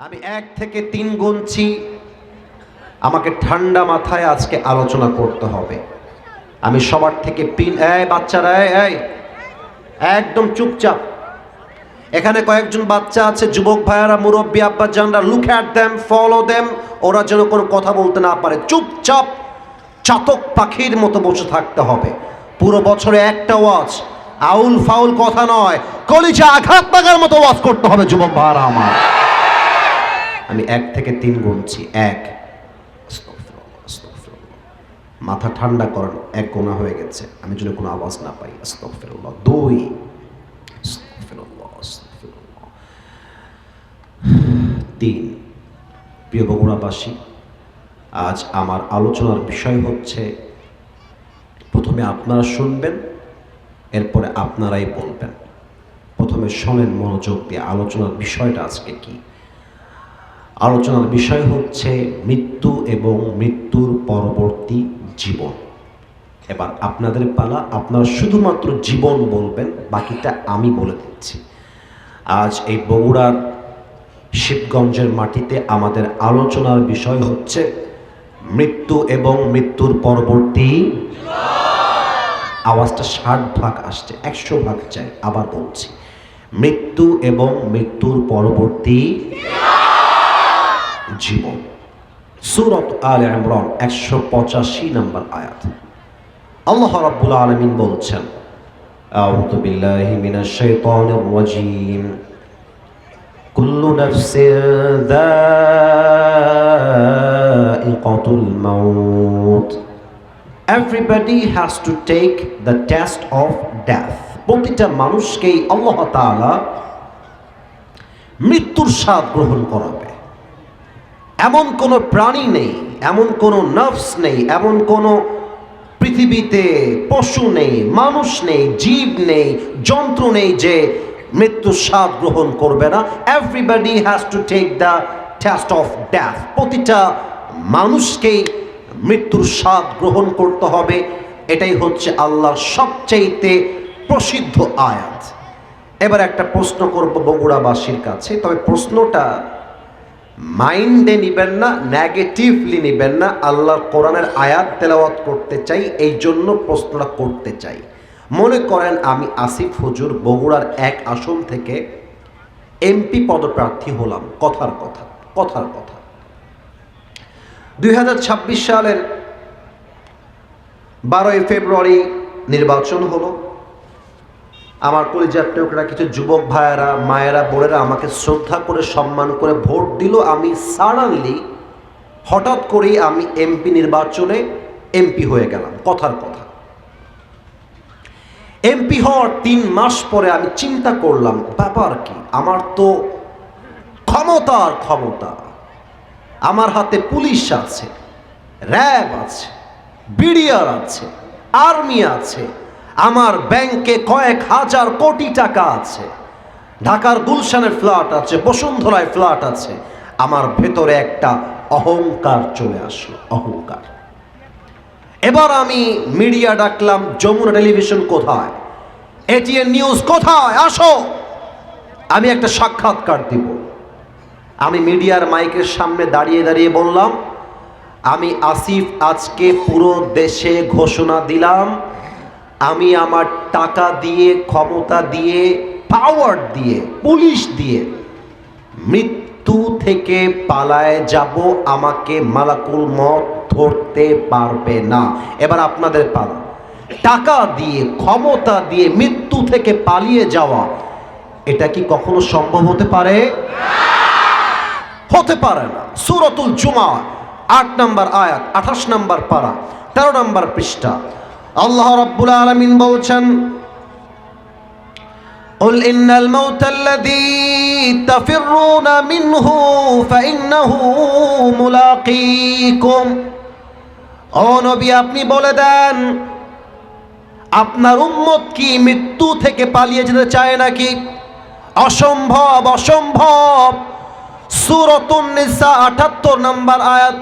আমি এক থেকে তিন গুনছি। আমাকে ঠান্ডা মাথায় আজকে আলোচনা করতে হবে। আমি সবার থেকে পিন এই বাচ্চারা, এই একদম চুপচাপ। এখানে কয়েকজন বাচ্চা আছে, যুবক ভাইয়ারা, মুরব্বী, আব্বা জানরা look at them follow them ওরা যেন কোনো কথা বলতে না পারে। চুপচাপ চাতক পাখির মতো বসে থাকতে হবে। পুরো বছরে একটা ওয়াজ, আউল ফাউল কথা নয়, কলিজা আঘাত লাগার মতো ওয়াজ করতে হবে, যুবক ভাইয়ারা আমার। আমি এক থেকে তিন গুনছি এক। মাথা ঠান্ডা করেন, এক গোনা হয়ে গেছে। আমি যদি কোনো আওয়াজ না পাই দুই। তিন। প্রিয় বগুড়াবাসী, আজ আমার আলোচনার বিষয় হচ্ছে, প্রথমে আপনারা শুনবেন, এরপরে আপনারাই বলবেন। প্রথমে শোনেন মনোযোগ দিয়ে আলোচনার বিষয়টা আজকে কি। আলোচনার বিষয় হচ্ছে মৃত্যু এবং মৃত্যুর পরবর্তী জীবন। এবার আপনাদের পালা, আপনারা শুধুমাত্র জীবন বলবেন, বাকিটা আমি বলে দিচ্ছি। আজ এই বগুড়ার শিবগঞ্জের মাটিতে আমাদের আলোচনার বিষয় হচ্ছে মৃত্যু এবং মৃত্যুর পরবর্তী আওয়াজটা ষাট ভাগ আসছে, একশো ভাগ চাই, আবার বলছি। মৃত্যু এবং মৃত্যুর পরবর্তী জীবন সুরত আল ইমরান একশো পঁচাশি নম্বর আয়াত। আল্লাহ রাব্বুল আলামিন বলছেন, আউযু বিল্লাহি মিনাশ শাইতানির রাজীম। কুল্লু নাফসিন যায়িকাতুল মাউত। Everybody has to take the test of death. প্রতিটা মানুষকেই আল্লাহ তাআলা মৃত্যুর স্বাদ গ্রহণ করাবে। এমন কোনো প্রাণী নেই, এমন কোনো নার্ভস নেই, এমন কোনো পৃথিবীতে পশু নেই, মানুষ নেই, জীব নেই, যন্ত্র নেই যে মৃত্যুর স্বাদ গ্রহণ করবে না। Everybody has to take the taste of death প্রতিটা মানুষকেই মৃত্যুর স্বাদ গ্রহণ করতে হবে। এটাই হচ্ছে আল্লাহর সবচাইতে প্রসিদ্ধ আয়াত। এবার একটা প্রশ্ন করব বগুড়াবাসীর কাছে, তবে প্রশ্নটা মাইন্ডে নিবেন না, নেগেটিভলি নিবেন না, আল্লাহর কোরআনের আয়াত তেলাওয়াত করতে চাই, এই জন্য প্রশ্নটা করতে চাই। মনে করেন আমি আসিফ হুজুর বগুড়ার এক আসন থেকে এমপি পদপ্রার্থী হলাম, কথার কথা কথার কথা। দুই হাজার ছাব্বিশ সালের বারোই ফেব্রুয়ারি নির্বাচন হলো। আমার কলিজার টোকরা কিছু যুবক ভাইয়েরা, মায়েরা, বোনেরা আমাকে শ্রদ্ধা করে, সম্মান করে ভোট দিল। আমি সাডানলি হঠাৎ করেই আমি এমপি নির্বাচনে এমপি হয়ে গেলাম, কথার কথা। এমপি হওয়ার তিন মাস পরে আমি চিন্তা করলাম, ব্যাপার কি? আমার তো ক্ষমতার ক্ষমতা। আমার হাতে পুলিশ আছে, র্যাব আছে, বিডিআর আছে, আর্মি আছে আমার ব্যাংকে কয়েক হাজার কোটি টাকা আছে। ঢাকার গুলশানের ফ্ল্যাট আছে, বসুন্ধরায় ফ্ল্যাট আছে। আমার ভেতরে একটা অহংকার চলে আসলো, অহংকার। এবার আমি মিডিয়া ডাকলাম, যমুনা টেলিভিশন কোথায়? এটিএন নিউজ কোথায়? আসো! আমি একটা সাক্ষাৎকার দিব। আমি মিডিয়ার মাইকের সামনে দাঁড়িয়ে দাঁড়িয়ে বললাম, আমি আসিফ আজকে পুরো দেশে ঘোষণা দিলাম আমি আমার টাকা দিয়ে, ক্ষমতা দিয়ে পাওয়ার দিয়ে পুলিশ দিয়ে মৃত্যু থেকে পালায় যাব, আমাকে মালাকুল মত ধরতে পারবে না। এবার আপনাদের পালা। টাকা দিয়ে, ক্ষমতা দিয়ে মৃত্যু থেকে পালিয়ে যাওয়া, এটা কি কখনো সম্ভব হতে পারে? হতে পারে না। সুরতুল জুমা, আট নম্বর আয়াত, আঠাশ নম্বর পারা, তেরো নম্বর পৃষ্ঠা। আল্লাহ রাব্বুল আলামিন বলছেন قل إن الموت الذي تفرون منه فإنه ملاقيكم ও নবী আপনি বলে দেন আপনার উম্মত কি মৃত্যু থেকে পালিয়ে যেতে চায় নাকি অসম্ভব অসম্ভব সুরতুন নিসা আটাত্তর নম্বর আয়াত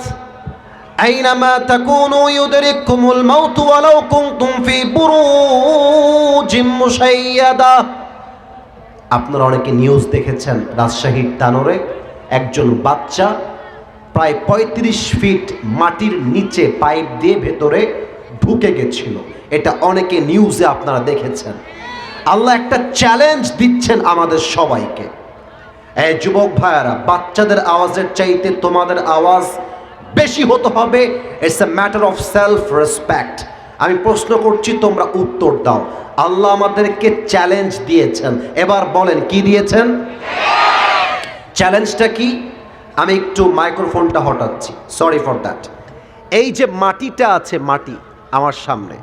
أينما تكونوا يدرككم الموت ولو كنتم في بروج مشيدة আপনারা অনেকে নিউজ দেখেছেন রাজশাহীর টানোরে একজন বাচ্চা প্রায় ৩৫ ফিট মাটির নিচে পাইপ দিয়ে ভেতরে ঢুকে গেছিল এটা অনেকে নিউজে আপনারা দেখেছেন আল্লাহ একটা চ্যালেঞ্জ দিচ্ছেন আমাদের সবাইকে এই যুবক ভাইয়ারা বাচ্চাদের আওয়াজের চাইতে তোমাদের আওয়াজ বেশি হতে হবে। It's a matter of self respect আমি প্রশ্ন করছি, তোমরা উত্তর দাও। আল্লাহ আমাদেরকে চ্যালেঞ্জ দিয়েছেন। এবার বলেন, কি দিয়েছেন? চ্যালেঞ্জটা কি? আমি একটু মাইক্রোফোনটা হটাচ্ছি। সরি ফর দ্যাট এই যে মাটিটা আছে, মাটি আমার সামনে।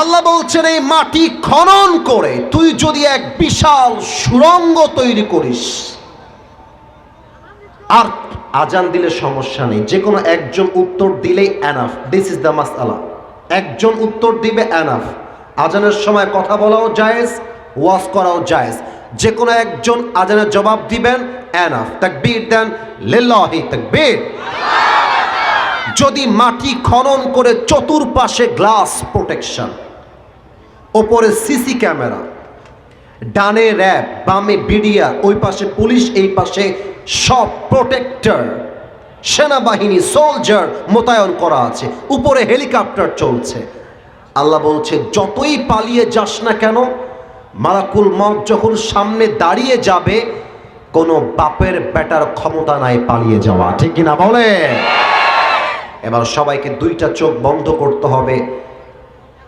আল্লাহ বলছেন, এই মাটি খনন করে তুই যদি এক বিশাল সুরঙ্গ তৈরি করিস আর আজান দিলে সমস্যা নেই। যে কোনো একজন উত্তর দিলেই enough this is the mass আলা একজন উত্তর দিবে অ্যানাফ আজানের সময় কথা বলাও জায়েজ, ওয়াজ করাও জায়েজ। যে কোনো একজন আজানের জবাব দিবেন অ্যানাফ তাকবীর দেন লিল্লাহি তাকবীর। যদি মাটি খনন করে চতুর্পাশে গ্লাস প্রোটেকশন ওপরে সিসি ক্যামেরা ডানে র্যাব বামে বিডিআর ওই পাশে পুলিশ, এই পাশে সব প্রোটেক্টর সেনাবাহিনী সোলজার মোতায়েন করা আছে। উপরে হেলিকপ্টার চলছে। আল্লাহ বলছে, যতই পালিয়ে যাস না কেন মারাকুল মত যখন সামনে দাঁড়িয়ে যাবে, কোনো বাপের বেটার ক্ষমতা নাই পালিয়ে যাওয়া। ঠিক কিনা বলে? এবার সবাইকে দুইটা চোখ বন্ধ করতে হবে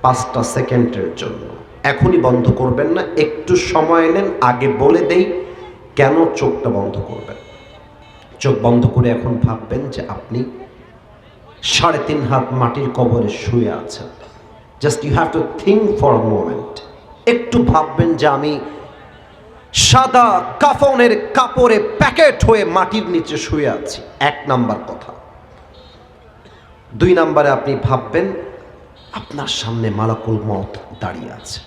পাঁচটা সেকেন্ডের জন্য। এখনই বন্ধ করবেন না, একটু সময় নেন, আগে বলে দেই কেন চোখটা বন্ধ করবেন। চোখ বন্ধ করে এখন ভাববেন যে আপনি সাড়ে তিন হাত মাটির কবরে শুয়ে আছেন। Just you have to think for a moment একটু ভাববেন যে আমি সাদা কাফনের কাপড়ে প্যাকেট হয়ে মাটির নিচে শুয়ে আছি। এক নাম্বার কথা। দুই নাম্বারে আপনি ভাববেন, আপনার সামনে মালাকুল মত দাঁড়িয়ে আছে।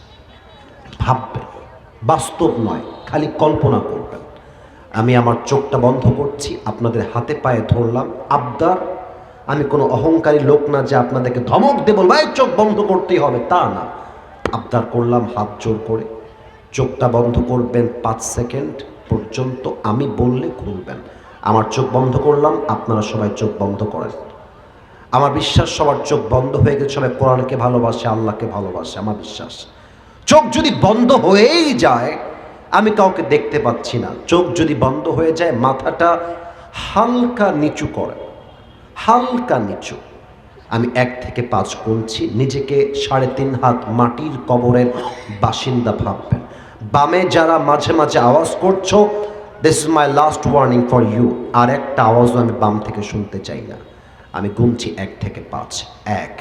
ভাববেন। বাস্তব নয়, খালি কল্পনা করবেন। আমি আমার চোখটা বন্ধ করছি, আপনাদের হাতে পায়ে ধরলাম। আবদার, আমি কোনো অহংকারী লোক না যে আপনাদেরকে ধমক দেব ভাই চোখ বন্ধ করতেই হবে। তা না। আবদার করলাম হাত জোর করে। চোখটা বন্ধ করবেন পাঁচ সেকেন্ড পর্যন্ত আমি বললে খুলবেন। আমার চোখ বন্ধ করলাম, আপনারা সবাই চোখ বন্ধ করেন। আমার বিশ্বাস, সবার চোখ বন্ধ হয়ে গেছে। সবাই কোরআনকে ভালোবাসে, আল্লাহকে ভালোবাসে, আমার বিশ্বাস। চোখ যদি বন্ধ হয়েই যায় আমি কাউকে দেখতে পাচ্ছি না। চোখ যদি বন্ধ হয়ে যায়, মাথাটা হালকা নিচু করে। হালকা নিচু। আমি এক থেকে পাঁচ গুনছি। নিজেকে সাড়ে তিন হাত মাটির কবরের বাসিন্দা ভাববেন। বামে যারা মাঝে মাঝে আওয়াজ করছ this is my last warning for you আর একটা আওয়াজও আমি বাম থেকে শুনতে চাই না। আমি গুনছি এক থেকে পাঁচ। এক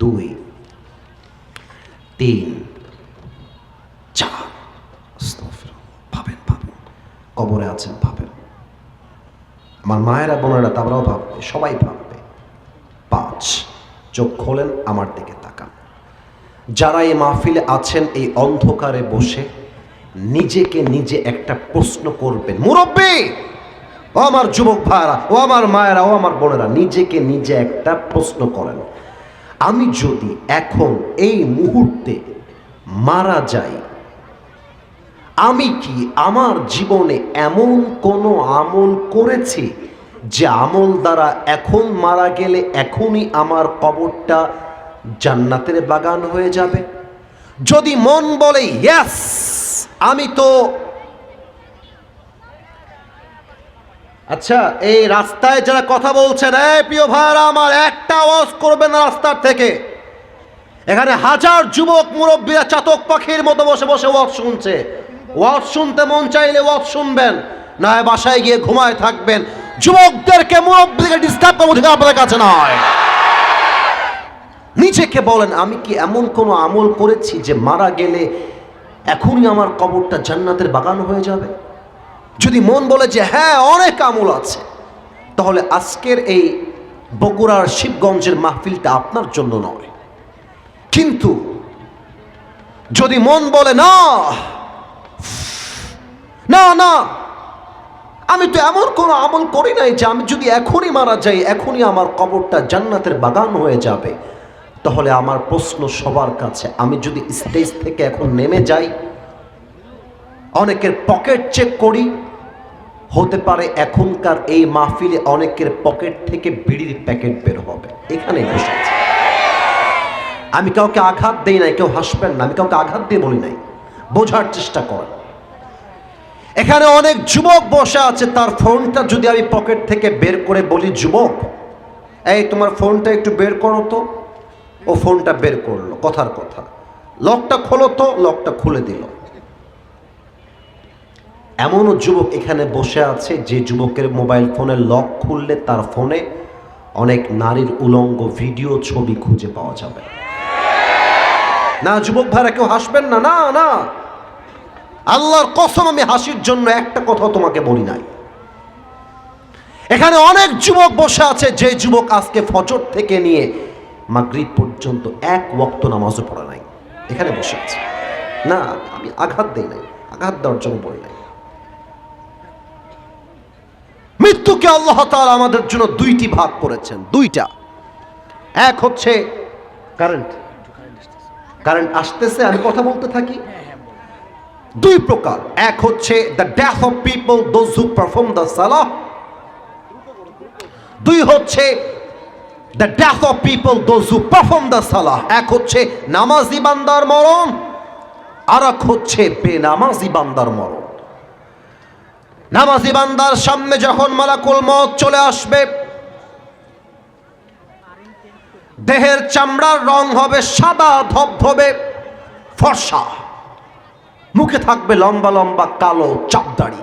দুই, তিন আস্তাগফিরুল্লাহ। ভাবেন ভাবেন। কবরে আছেন, ভাবেন। আমার মায়েরা, বোনেরা, তারাও ভাববে, সবাই ভাববে। পাঁচ, চোখ খোলেন, আমার দিকে তাকান। যারা এই মাহফিলে আছেন, এই অন্ধকারে বসে, নিজেকে নিজে একটা প্রশ্ন করবেন। মুরব্বী! ও আমার যুবক ভাইরা ও আমার মায়েরা, ও আমার বোনেরা, নিজেকে নিজে একটা প্রশ্ন করেন। আমি যদি এখন এই মুহূর্তে মারা যাই আমি কি আমার জীবনে এমন কোনো আমল করেছি যে আমল দ্বারা এখন মারা গেলে এখনই আমার কবরটা জান্নাতের বাগান হয়ে যাবে? যদি মন বলে ইয়াস আমি তো আচ্ছা এই রাস্তায় যারা কথা বলছেন এই প্রিয় ভাইরা, আমার একটা আওয়াজ করবেন না রাস্তার থেকে। এখানে হাজার যুবক, মুরব্বীরা, চাতক পাখির মতো বসে বসে ওয়াজ শুনছে। ওয়াজ শুনতে মন চাইলে ওয়াজ শুনবেন না বাসায় গিয়ে ঘুমায় থাকবেন। যুবকদেরকে মুরব্বীদেরকে ডিস্টার্ব করার অধিকার আপনাদের কাছে নয়। নিজেকে বলেন, আমি কি এমন কোনো আমল করেছি যে মারা গেলে এখনই আমার কবরটা জান্নাতের বাগান হয়ে যাবে? যদি মন বলে যে হ্যাঁ অনেক আমল আছে, তাহলে আজকের এই বগুড়ার শিবগঞ্জের মাহফিলটা আপনার জন্য নয়। কিন্তু যদি মন বলে না না না। আমি তো এমন কোনো আমল করি নাই যে আমি যদি এখনই মারা যাই, এখনই আমার কবরটা জান্নাতের বাগান হয়ে যাবে। তাহলে আমার প্রশ্ন সবার কাছে, আমি যদি স্টেজ থেকে এখন নেমে যাই, অনেকের পকেট চেক করি, হতে পারে এখনকার এই মাহফিলে অনেকের পকেট থেকে বিড়ির প্যাকেট বের হবে। এখানে আমি কাউকে আঘাত দেই নাই, কেউ হাসবেন না, আমি কাউকে আঘাত দিয়ে বলি নাই। বোঝার চেষ্টা করেন। এখানে অনেক যুবক বসে আছে, তার ফোনটা যদি আমি পকেট থেকে বের করে বলি, যুবক, এই তোমার ফোনটা একটু বের করো তো। ও ফোনটা বের করল, কথার কথা। লকটা খোলো তো, লকটা খুলে দিল। এমনও যুবক এখানে বসে আছে, যে যুবকের মোবাইল ফোনের লক খুললে তার ফোনে অনেক নারীর উলঙ্গ ভিডিও ছবি খুঁজে পাওয়া যাবে। না, যুবক ভাইরা কেউ হাসবেন না? না না। আল্লাহর কসম আমি হাসির জন্য একটা কথা তোমাকে বলি নাই। এখানে অনেক যুবক বসে আছে, যে যুবক আজকে ফজর থেকে নিয়ে মাগরিব পর্যন্ত এক ওয়াক্ত নামাজও পড়া নাই। এখানে বসে আছে। না, আমি আঘাত দেই নাই, আঘাত দেওয়ার জন্য বলি নাই। মৃত্যুকে আল্লাহ তাআলা আমাদের জন্য দুইটি ভাগ করেছেন, দুইটা। এক হচ্ছে কারেন্ট কারেন্ট আসতেছে, আমি কথা বলতে থাকি? দুই প্রকার। এক হচ্ছে the death of people those who perform the সালাহ দুই হচ্ছে the death of people those who perform the সালাহ এক হচ্ছে নামাজি বান্দার মরণ আর এক হচ্ছে বেনামাজি বান্দার মরণ। নামাজি বান্দার সামনে যখন মালাকুল মত চলে আসবে, দেহের চামড়ার রং হবে সাদা, ধবধবে, ফর্সা। মুখে থাকবে লম্বা লম্বা কালো চাপদাড়ি।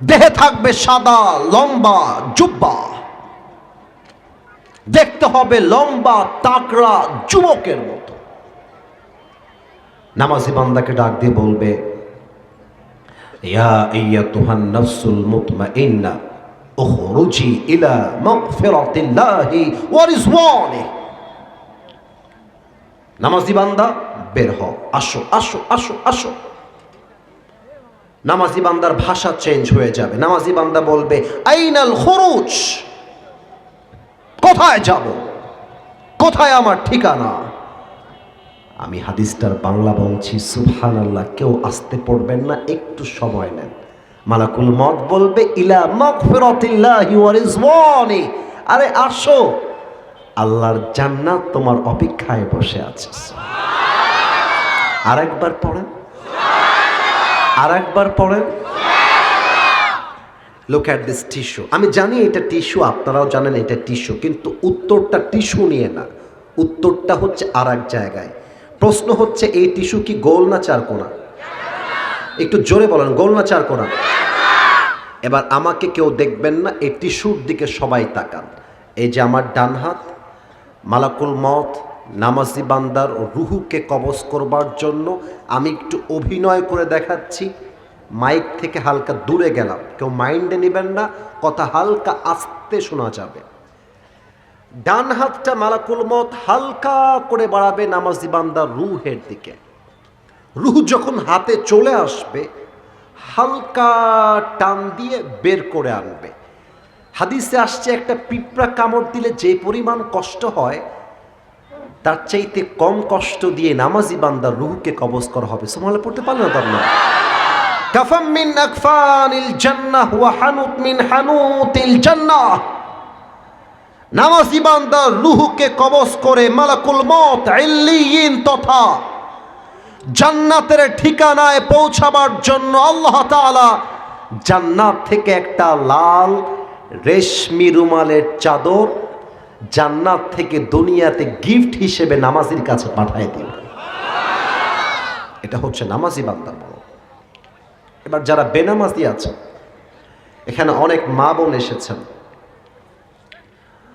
দেহে থাকবে সাদা লম্বা জুব্বা। দেখতে হবে লম্বা তাকড়া যুবকের মতো। নামাজি বান্দাকে ডাক দিয়ে বলবে, ইয়া উখরুজি ইলা নামাজি বান্দা, বের হ আসো আসো আসো আসো। নামাজি বান্দার ভাষা চেঞ্জ হয়ে যাবে। নামাজি বান্দা বলবে, আইনাল খরুজ, কোথায় যাব? কোথায় আমার ঠিকানা? আমি হাদিসটার বাংলা বলছি সুবহান আল্লাহ কেউ আসতে পড়বেন না, একটু সময় নেন। মালাকুল মত বলবে, ইলা মাগফিরাতিল্লাহি ওয়া রিজওয়ানি। আরে, আসো। আল্লাহর জান্নাত তোমার অপেক্ষায় বসে আছে। আরেকবার পড়েন। আরেকবার পড়েন। লুক অ্যাট দিস টিস্যু আমি জানি এটা টিস্যু আপনারাও জানেন এটা টিস্যু কিন্তু উত্তরটা টিস্যু নিয়ে না। উত্তরটা হচ্ছে আর এক জায়গায়। প্রশ্ন হচ্ছে, এই টিস্যু কি গোল না চারকোনা একটু জোরে বলেন, গোল না চারকোনা এবার আমাকে কেউ দেখবেন না, এই টিস্যুর দিকে সবাই তাকান। এই যে আমার ডান হাত মালাকুল মত নামাজি বান্দার রুহুকে কবজ করবার জন্য আমি একটু অভিনয় করে দেখাচ্ছি। মাইক থেকে হালকা দূরে গেলাম। কেউ মাইন্ডে নেবেন না, কথা হালকা আস্তে শোনা যাবে। ডান হাতটা মালাকুল মত হালকা করে বাড়াবে নামাজি বান্দার রুহের দিকে। রুহ যখন হাতে চলে আসবে, হালকা টান দিয়ে বের করে আনবে। হাদিসে আসছে একটা পিঁপড়া কামড় দিলে যে পরিমাণ কষ্ট হয়, তার চাইতে কম কষ্ট দিয়ে নামাজি বান্দার রুহকে কবজ করা হবে। সোমালে পড়তে পারল না তার না মিন হানুত কবজ করে মত তথা জান্নাতের ঠিকানায় পৌঁছাবার জন্য আল্লাহ জান্নাত থেকে একটা লাল রেশমি রুমালের চাদর জান্নাত থেকে দুনিয়াতে গিফট হিসেবে নামাজির কাছে পাঠায় দিল। এটা হচ্ছে নামাজি বান্দার বড়। এবার যারা বেনামাজি আছে, এখানে অনেক মা বোন এসেছেন।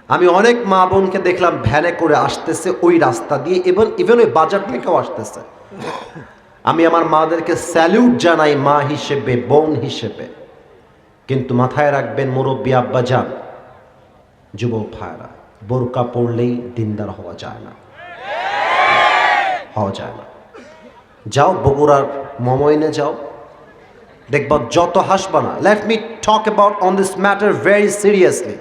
আমি অনেক মা বোনকে দেখলাম ভ্যানে করে আসতেছে ওই রাস্তা দিয়ে এবং ইভেন ওই বাজার থেকেও আসতেছে। আমি আমার মাদেরকে স্যালিউট জানাই মা হিসেবে, বোন হিসেবে। কিন্তু মাথায় রাখবেন মুরব্বী আব্বা যান যুবক ভাইরা বোরকা পড়লেই দিনদার হওয়া যায় না। হওয়া যায় না। যাও, বগুড়ার মমইনে যাও। দেখবা যত হাসবা না। Let me talk about on this matter very seriously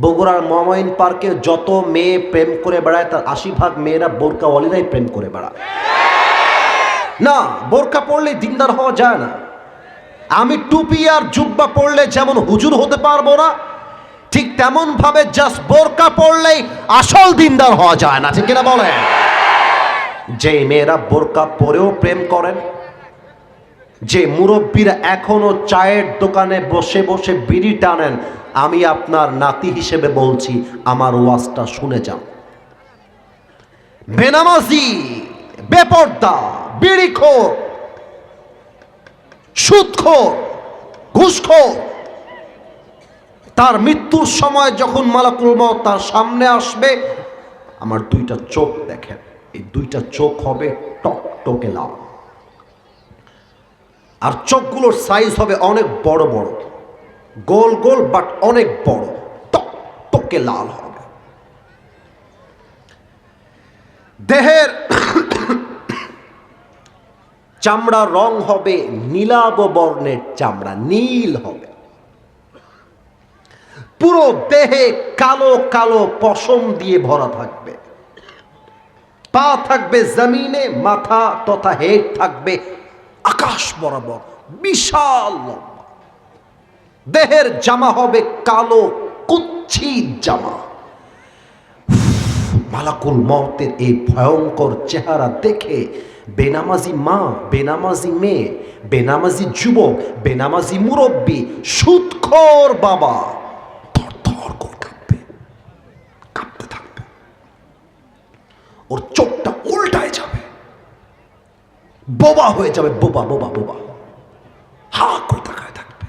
বগুড়ার মমইন পার্কে যত মেয়ে প্রেম করে বেড়ায়, তার আশি ভাগ মেয়েরা বোরকাওয়ালিরাই প্রেম করে বেড়ায়। না, বোরকা পড়লে দিনদার হওয়া যায় না। আমি টুপি আর জুব্বা পড়লে যেমন হুজুর হতে পারব না, ঠিক তেমন ভাবে জাস্ট বোরকা পড়লেই আসল দিনদার হওয়া যায় না, ঠিক কিনা বলেন? যে মেয়েরা বোরকা পরেও প্রেম করেন, যে মুরব্বীরা এখনও চায়ের দোকানে বসে বসে বিড়ি টানেন, আমি আপনার নাতি হিসেবে বলছি, আমার ওয়াজটা শুনে যান। বেনামাজি, বেপর্দা, বিড়িখোর সুদখোর, ঘুষখোর। তার মৃত্যুর সময় যখন মালাকুল মত তার সামনে আসবে, আমার দুইটা চোখ দেখেন। এই দুইটা চোখ হবে টক টকে লাল। আর চোখগুলোর সাইজ হবে অনেক বড় বড়। গোল গোল বাট অনেক বড়। টক টকে লাল হবে। দেহের চামড়া রং হবে, নীলাব বর্ণের চামড়া, নীল হবে। পুরো দেহে কালো কালো পশম দিয়ে ভরা থাকবে। পা থাকবে জমিনে, মাথা তথা হেড থাকবে আকাশ বরাবর, বিশাল দেহের জামা হবে কালো কুচ্ছি জামা। মালাকুল মতের এই ভয়ঙ্কর চেহারা দেখে বেনামাজি মা বেনামাজি মেয়ে বেনামাজি যুবক বেনামাজি মুরব্বী সুৎখর বাবা ওর চোখটা উল্টায় যাবে বোবা হয়ে যাবে বোবা বোবা বোবা হা করে তাকায় থাকবে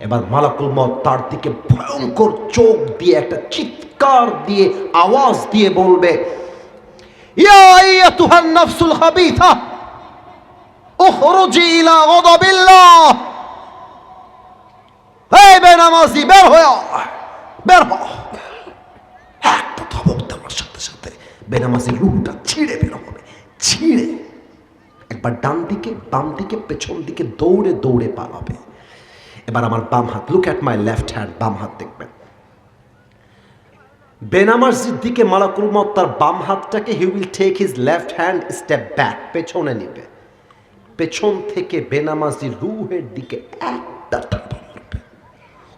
এবার মালাকুল মত তার দিকে ভয়ঙ্কর চোখ দিয়ে একটা চিৎকার দিয়ে আওয়াজ দিয়ে বলবে একটা ধমক দেওয়ার সাথে সাথে বেনামাজির রুহটা ছিঁড়ে বের হবে, ছিঁড়ে। একবার ডান দিকে, বাম দিকে, পেছন দিকে দৌড়ে দৌড়ে পালাবে। এবার আমার বাম হাত look at my left hand বাম হাত দেখবেন। বেনামাজির দিকে মালাকুল মত তার বাম হাতটাকে he will take his left hand step back পেছনে নিবে। পেছন থেকে বেনামাজি রুহের দিকে একটা থাপা মারবে।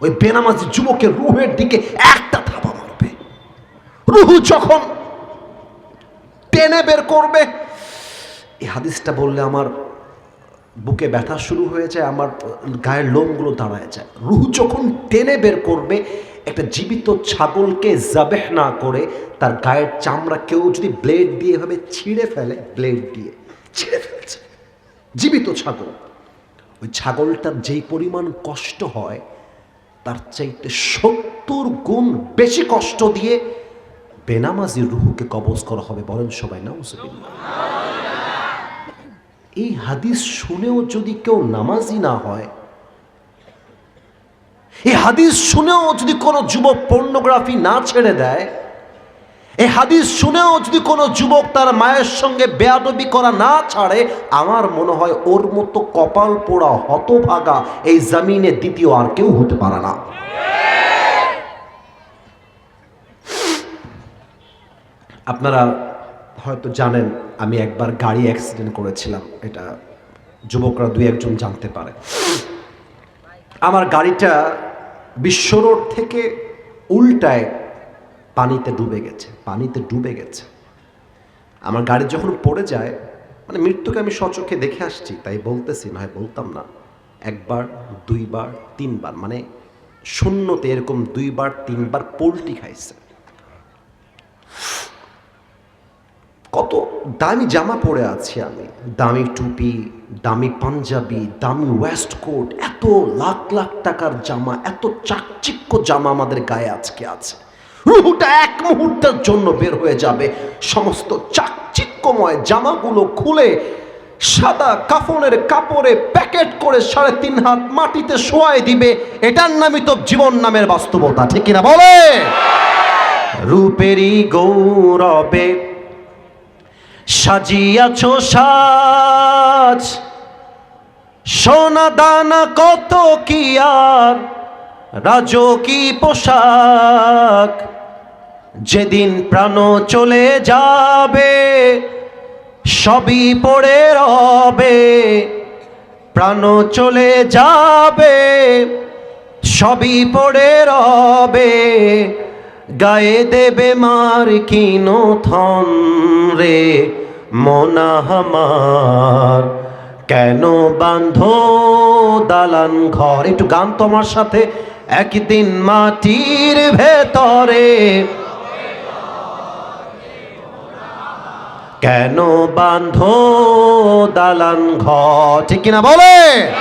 ওই বেনামাজি যুবকের রুহের দিকে একটা থাপা মারবে। রুহু যখন টেনে বের করবে, এই হাদিসটা বললে আমার বুকে ব্যথা শুরু হয়ে যায়, আমার গায়ের লোমগুলো দাঁড়ায় যায়। রুহ যখন টেনে বের করবে একটা জীবিত ছাগলকে জাবেহ না করে তার গায়ের চামড়া কেউ যদি ব্লেড দিয়ে এভাবে ছিঁড়ে ফেলে ব্লেড দিয়ে ছিঁড়ে ফেলছে। জীবিত ছাগল। ওই ছাগলটার যেই পরিমাণ কষ্ট হয়, তার চাইতে সত্তর গুণ বেশি কষ্ট দিয়ে বেনামাজির রুহুকে কবজ করা হবে। বলেন সবাই না এই হাদিস শুনেও যদি কেউ নামাজি না হয় এই হাদিস শুনেও যদি কোনো যুবক পর্নোগ্রাফি না ছেড়ে দেয়, এই হাদিস শুনেও যদি কোনো যুবক তার মায়ের সঙ্গে বেয়াদবি করা না ছাড়ে, আমার মনে হয় ওর মতো কপাল পোড়া হতভাগা এই জমিনে দ্বিতীয় আর কেউ হতে পারে না। আপনারা হয়তো জানেন, আমি একবার গাড়ি অ্যাক্সিডেন্ট করেছিলাম। এটা যুবকরা দুই একজন জানতে পারে। আমার গাড়িটা বিশ্ব রোড থেকে উল্টায় পানিতে ডুবে গেছে, পানিতে ডুবে গেছে। আমার গাড়ি যখন পড়ে যায় মানে মৃত্যুকে আমি সচক্ষে দেখে আসছি, তাই বলতেছি না হয় বলতাম না। একবার, দুইবার, তিনবার মানে শূন্যতে এরকম দুইবার, তিনবার পোলট্রি খাইছে কত দামি জামা পরে আছি আমি। দামি টুপি, দামি পাঞ্জাবি, দামি ওয়েস্ট কোট, এত লাখ লাখ টাকার জামা, এত চাকচিক্য জামা আমাদের গায়ে আজকে আছে। রুহুটা এক মুহূর্তের জন্য বের হয়ে যাবে। সমস্ত চাকচিক্যময় জামাগুলো খুলে সাদা কাফনের কাপড়ে প্যাকেট করে সাড়ে তিন হাত মাটিতে শোয়াই দিবে। এটার নামই তো জীবন নামের বাস্তবতা, ঠিক কিনা বলে? রূপেরই গৌরবে সাজিয়াছ সাজ। সোনা দানা কত কি আর রাজকি পোশাক? যেদিন প্রাণ চলে যাবে, সবই পড়ে রবে। প্রাণ চলে যাবে, সবই পড়ে রবে। গায়ে দেবে মার কিনো থন রে মনাহামার কেন বান্ধ দালান ঘর? একটু গান তোমার সাথে। একদিন মাটির ভেতরে। কেন বান্ধ দালান ঘর? ঠিক কিনা বলে?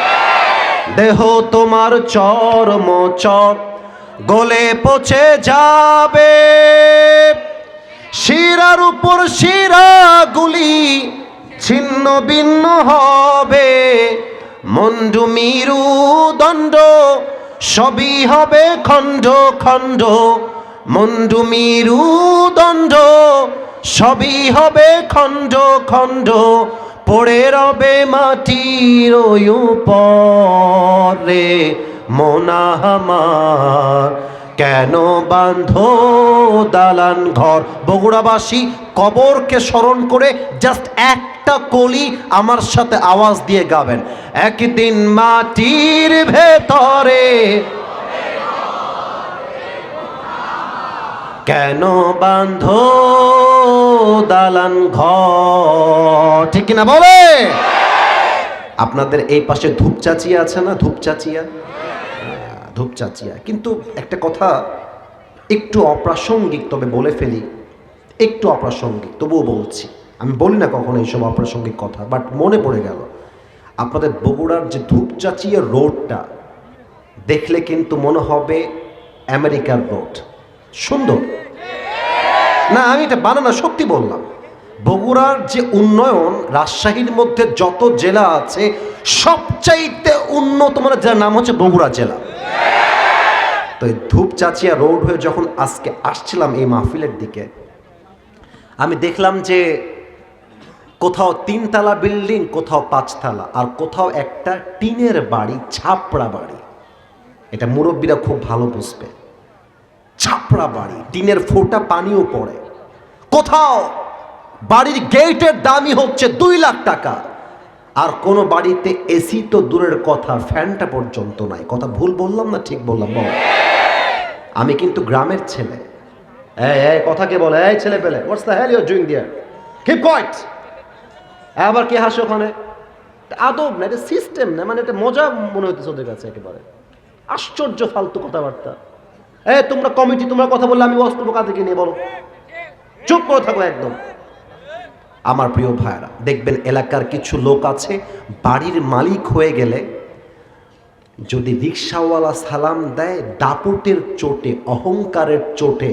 দেহ তোমার চরম চর গলে পচে যাবে। শিরার উপর শিরাগুলি ছিন্ন ভিন্ন হবে। মন্ডু, মিরু, দণ্ড সবই হবে খণ্ড খণ্ড। মন্ডু, মিরু, দণ্ড সবই হবে খণ্ড খণ্ড। পড়ে রবে মাটির পরে মোনাহামার কেন বান্ধ দালান ঘর? বগুড়াবাসী কবরকে স্মরণ করে জাস্ট একটা কলি আমার সাথে আওয়াজ দিয়ে গাবেন। একদিন মাটির ভেতরে কেন বান্ধ দালান ঘর? ঠিক কিনা বলে? আপনাদের এই পাশে ধূপচাচিয়া আছে না? ধূপচাচিয়া? ধূপচাচিয়া কিন্তু একটা কথা একটু অপ্রাসঙ্গিক, তবে বলে ফেলি, একটু অপ্রাসঙ্গিক, তবুও বলছি, আমি বলি না কখনো এইসব অপ্রাসঙ্গিক কথা বাট মনে পড়ে গেল, আপনাদের বগুড়ার যে ধূপচাচিয়া রোডটা, দেখলে কিন্তু মনে হবে আমেরিকার রোড। সুন্দর? না, আমি এটা বানানা সত্যি বললাম। বগুড়ার যে উন্নয়ন, রাজশাহীর মধ্যে যত জেলা আছে, সবচাইতে উন্নত মানে জেলার নাম হচ্ছে বগুড়া জেলা। তো এই ধূপচাচিয়া রোড হয়ে যখন আজকে আসছিলাম এই মাহফিলের দিকে, আমি দেখলাম যে কোথাও তিনতলা বিল্ডিং, কোথাও পাঁচতলা, আর কোথাও একটা টিনের বাড়ি, ছাপড়া বাড়ি। এটা মুরব্বীরা খুব ভালো বুঝবে। ছাপড়া বাড়ি, টিনের ফোটা পানিও পড়ে। কোথাও বাড়ির গেটের দামই হচ্ছে দুই লাখ টাকা। আর কোনো বাড়িতে এসি তো দূরের কথা, ফ্যানটা পর্যন্ত নাই। কথা ভুল বললাম না ঠিক বললাম? বল। আমি কিন্তু গ্রামের ছেলে। এই কথা কে বলে? এই ছেলে পেলে what's the hell you're doing there keep quiet আবার কে হাসে ওখানে? আদব না, এটা সিস্টেম না মানে এটা মজা মনে হইতেছে ওদের কাছে একেবারে। আশ্চর্য ফালতু কথাবার্তা। এ তোমরা কমিটি তোমরা কথা বললে আমি অস্ত্র কাদেরকে নিয়ে বলো। চুপ করে থাকো একদম। আমার প্রিয় ভাইরা দেখবেন এলাকার কিছু লোক আছে, বাড়ির মালিক হয়ে গেলে যদি রিক্সাওয়ালা সালাম দেয় দাপুটের চোটে, অহংকারের চোটে,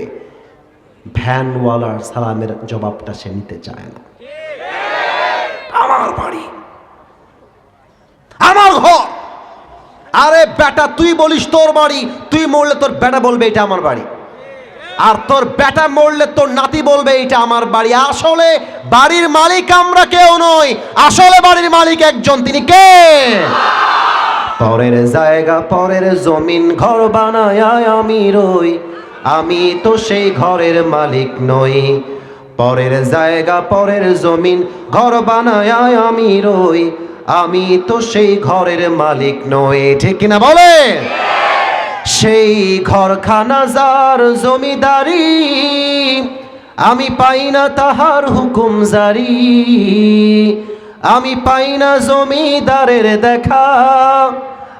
ভ্যানওয়ালার সালামের জবাবটা সে নিতে চায় না। আমার বাড়ি, আমার ঘর। আরে বেটা, তুই বলিস তোর বাড়ি, তুই মরলে তোর বেটা বলবে এটা আমার বাড়ি। আর তোর বেটা মরলে তোর নাতি বলবে এটা আমার বাড়ি। আসলে বাড়ির মালিক আমরা কেউ নই, আসলে বাড়ির মালিক একজন, তিনি কে? পরের জায়গা, পরের জমিন ঘর বানায় আমি রই। আমি তো সেই ঘরের মালিক নই। পরের জায়গা, পরের জমিন ঘর বানায় আমি রই। আমি তো সেই ঘরের মালিক নই। ঠিক কিনা বলে? সেই ঘরখানা যার জমিদারি, আমি পাই না তাহার হুকুম জারি। আমি পাই না জমিদারের দেখা।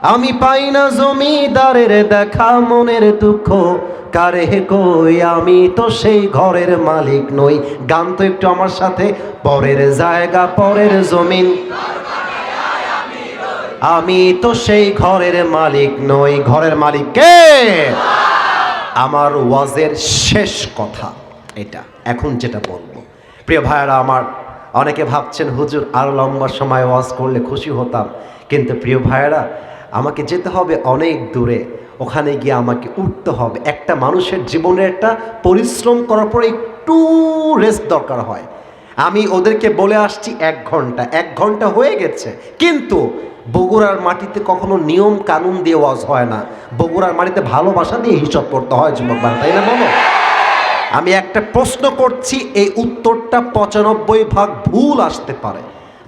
আমি পাই না জমিদারের দেখা। মনের দুঃখ কারে কই? আমি তো সেই ঘরের মালিক নই। গান তো একটু আমার সাথে। পরের জায়গা, পরের জমিন। আমি তো সেই ঘরের মালিক নই। ঘরের মালিক কে? আমার ওয়াজের শেষ কথা এটা। এখন যেটা বলব। প্রিয় ভাইয়েরা, আমার অনেকে ভাবছেন হুজুর আরও লম্বা সময় ওয়াজ করলে খুশি হতাম। কিন্তু প্রিয় ভাইয়েরা আমাকে যেতে হবে অনেক দূরে। ওখানে গিয়ে আমাকে উঠতে হবে। একটা মানুষের জীবনের একটা পরিশ্রম করার পরে একটু রেস্ট দরকার হয়। আমি ওদেরকে বলে আসছি এক ঘণ্টা এক ঘণ্টা হয়ে গেছে। কিন্তু বগুড়ার মাটিতে কখনো নিয়ম কানুন দিয়ে ওয়াজ হয় না। বগুড়ার মাটিতে ভালোবাসা দিয়ে হিসাব করতে হয় যুবক ভাই, তাই না বলো? আমি একটা প্রশ্ন করছি, এই উত্তরটা পঁচানব্বই ভাগ ভুল আসতে পারে।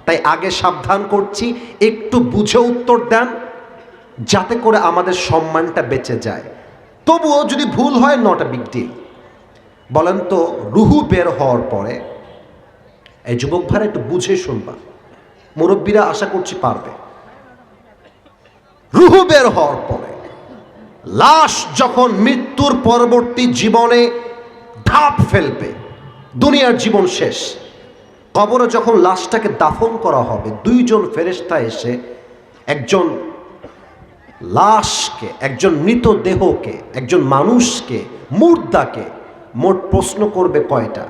তাই আগে সাবধান করছি, একটু বুঝে উত্তর দেন, যাতে করে আমাদের সম্মানটা বেঁচে যায়। তবুও যদি ভুল হয় নট আ বিগ ডিল বলেন তো, রুহু বের হওয়ার পরে, এই যুবক ভাইরা একটু বুঝে শুনবা। মুরব্বীরা আশা করছি পারবে। রুহু বের হওয়ার পরে, লাশ যখন মৃত্যুর পরবর্তী জীবনে ধাপ ফেলবে। দুনিয়ার জীবন শেষ। কবরে যখন লাশটাকে দাফন করা হবে, দুইজন ফেরেস্তা এসে একজন লাশকে, একজন মৃতদেহকে একজন মানুষকে, মুর্দাকে, মোট প্রশ্ন করবে কয়টা?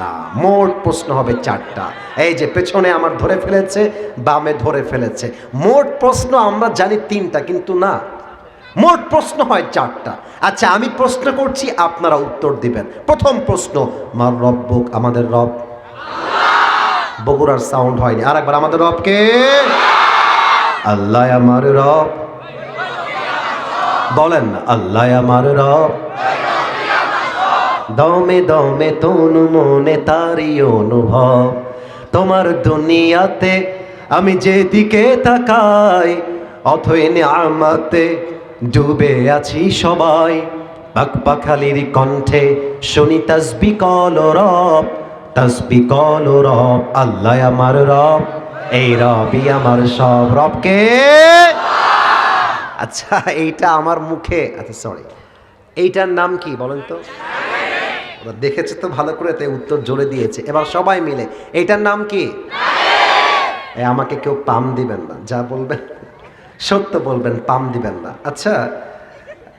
না, মোট প্রশ্ন হবে চারটা। এই যে পেছনে আমার ধরে ফেলেছে, বামে ধরে ফেলেছে। মোট প্রশ্ন আমরা জানি তিনটা, কিন্তু না। মোট প্রশ্ন হয় চারটা। আচ্ছা আমি প্রশ্ন করছি, আপনারা উত্তর দিবেন। প্রথম প্রশ্ন, মার রব্বুক আমাদের রব? বগুড়ার সাউন্ড হয়নি। আর একবার আমাদের রবকে আল্লাহ আমার রব। বলেন আল্লাহ আমার রব। দমে দমে তনু মনে তারি অনুভব। তোমার দুনিয়াতে আমি যেদিকে তাকাই, অথই আমাতে ডুবে আছি সবাই। পাক পাখালির কণ্ঠে শুনি তসবি কল রব, তসবি কল রব, আল্লাহ আমার রব, এই রবই আমার সব। রবকে আচ্ছা এইটা আমার মুখে আচ্ছা সরি এইটার নাম কি বলেন তো? দেখেছে তো ভালো করে, তাই উত্তর জোরে দিয়েছে। এবার সবাই মিলে, এইটার নাম কি? আমাকে কেউ পাম দিবেন না, যা বলবেন। সত্য বলবেন, পাম দিবেন না। আচ্ছা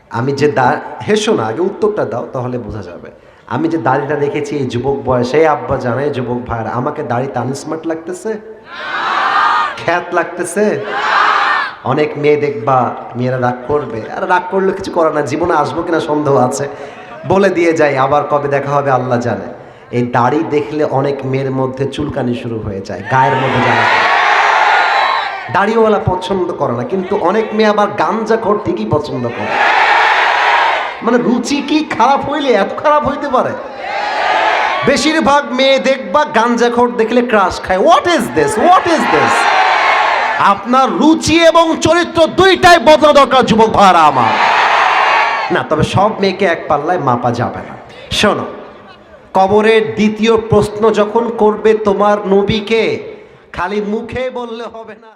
আমি যে দা, হেসো না, আগে উত্তরটা দাও, তাহলে বোঝা যাবে। আমি যে দাড়িটা দেখেছি এই যুবক বয়সে আব্বা জানে যুবক ভাইরা আমাকে দাড়ি স্মার্ট লাগতেছে? খ্যাত লাগতেছে? অনেক মেয়ে দেখবা, মেয়েরা রাগ করবে। আর রাগ করলে কিছু করে না, জীবনে আসব কিনা সন্দেহ আছে। বলে দিয়ে যাই, আবার কবে দেখা হবে, আল্লাহ জানে। এই দাড়ি দেখলে অনেক মেয়ের মধ্যে চুলকানি শুরু হয়ে যায়, গায়ের মধ্যে যায়। দাড়িওয়ালা পছন্দ করে না, কিন্তু অনেক মেয়ে আবার গাঞ্জা খোর ঠিকই পছন্দ করে। মানে রুচি কি খারাপ হইলে এত খারাপ হইতে পারে? বেশিরভাগ মেয়ে দেখবা গাঞ্জাখোর দেখলে ক্রাশ খায়। What is this what is this আপনার রুচি এবং চরিত্র দুইটাই বদলা দরকার, যুবক ভাড়া আমার। না, তবে সব মেয়েকে এক পাল্লায় মাপা যাবে না। শোনো, কবরের দ্বিতীয় প্রশ্ন যখন করবে তোমার নবীকে, খালি মুখে বললে হবে না।